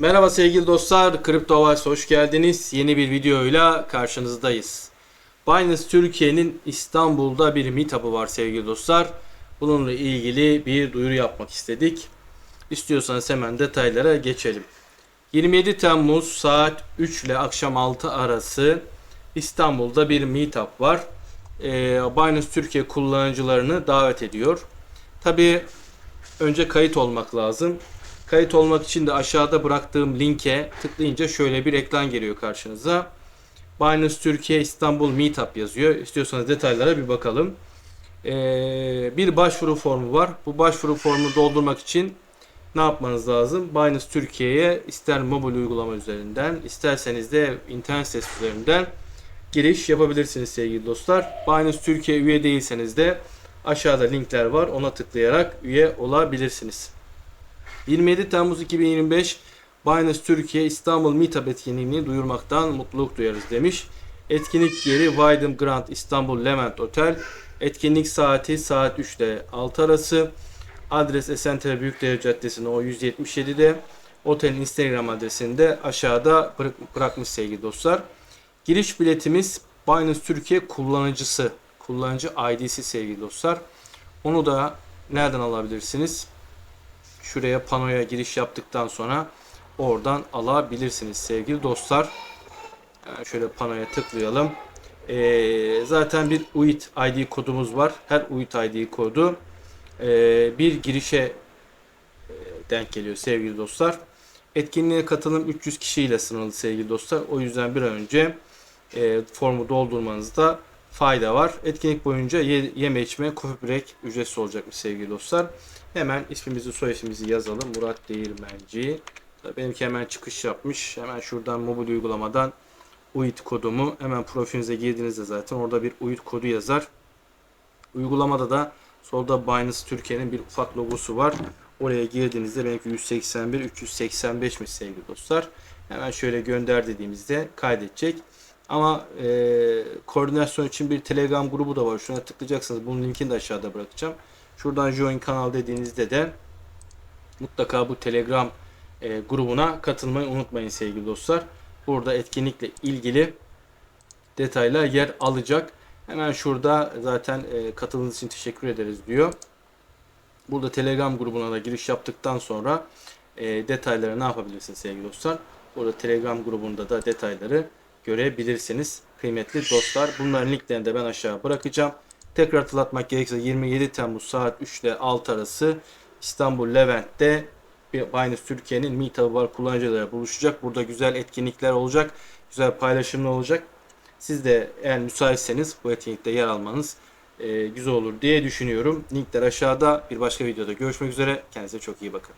Merhaba sevgili dostlar, Kripto Vice hoş geldiniz. Yeni bir videoyla karşınızdayız. Binance Türkiye'nin İstanbul'da bir meetup'ı var sevgili dostlar. Bununla ilgili bir duyuru yapmak istedik. İstiyorsanız hemen detaylara geçelim. 27 Temmuz saat 3 ile akşam 6 arası İstanbul'da bir meetup var. Ee, Binance Türkiye kullanıcılarını davet ediyor. Tabii önce kayıt olmak lazım. Kayıt olmak için de aşağıda bıraktığım linke tıklayınca şöyle bir ekran geliyor karşınıza. Binance Türkiye İstanbul Meetup yazıyor. İstiyorsanız detaylara bir bakalım. Ee, bir başvuru formu var. Bu başvuru formunu doldurmak için ne yapmanız lazım? Binance Türkiye'ye ister mobil uygulama üzerinden, isterseniz de internet sitesi üzerinden giriş yapabilirsiniz sevgili dostlar. Binance Türkiye üye değilseniz de aşağıda linkler var. Ona tıklayarak üye olabilirsiniz. 27 Temmuz 2025 Binance Türkiye İstanbul Meetup etkinliğini duyurmaktan mutluluk duyarız demiş. Etkinlik yeri Wyndham Grand İstanbul Levent Otel. Etkinlik saati saat 3 ile 6 arası. Adres Esentepe Büyükdere Caddesi'nde o 177'de. Otelin Instagram adresini de aşağıda bırak- bırakmış sevgili dostlar. Giriş biletimiz Binance Türkiye kullanıcısı. Kullanıcı ID'si sevgili dostlar. Onu da nereden alabilirsiniz? Şuraya panoya giriş yaptıktan sonra oradan alabilirsiniz sevgili dostlar. Yani şöyle panoya tıklayalım. Ee, zaten bir UID ID kodumuz var. Her UID ID kodu ee, bir girişe e, denk geliyor sevgili dostlar. Etkinliğe katılım 300 kişiyle sınırlı sevgili dostlar. O yüzden bir an önce e, formu doldurmanızda fayda var. Etkinlik boyunca ye- yeme içme, coffee break ücretsiz olacakmış sevgili dostlar. Hemen ismimizi soy ismimizi yazalım. Murat Değirmenci. Benimki hemen çıkış yapmış. Hemen şuradan mobil uygulamadan UID kodumu hemen profilinize girdiğinizde zaten orada bir UID kodu yazar. Uygulamada da solda Binance Türkiye'nin bir ufak logosu var. Oraya girdiğinizde benimki 181 385 mi sevgili dostlar. Hemen şöyle gönder dediğimizde kaydedecek. Ama e, koordinasyon için bir Telegram grubu da var. Şuna tıklayacaksınız. Bunun linkini de aşağıda bırakacağım. Şuradan join kanal dediğinizde de mutlaka bu Telegram e, grubuna katılmayı unutmayın sevgili dostlar. Burada etkinlikle ilgili detaylar yer alacak. Hemen şurada zaten e, katıldığınız için teşekkür ederiz diyor. Burada Telegram grubuna da giriş yaptıktan sonra e, detayları ne yapabilirsiniz sevgili dostlar? Burada Telegram grubunda da detayları görebilirsiniz kıymetli dostlar. Bunların linklerini de ben aşağı bırakacağım. Tekrar hatırlatmak gerekirse 27 Temmuz saat 3 ile 6 arası İstanbul Levent'te Binance Türkiye'nin Meetup'ı var kullanıcıları buluşacak. Burada güzel etkinlikler olacak. Güzel paylaşımlar olacak. Siz de eğer müsaitseniz bu etkinlikte yer almanız e, güzel olur diye düşünüyorum. Linkler aşağıda. Bir başka videoda görüşmek üzere. Kendinize çok iyi bakın.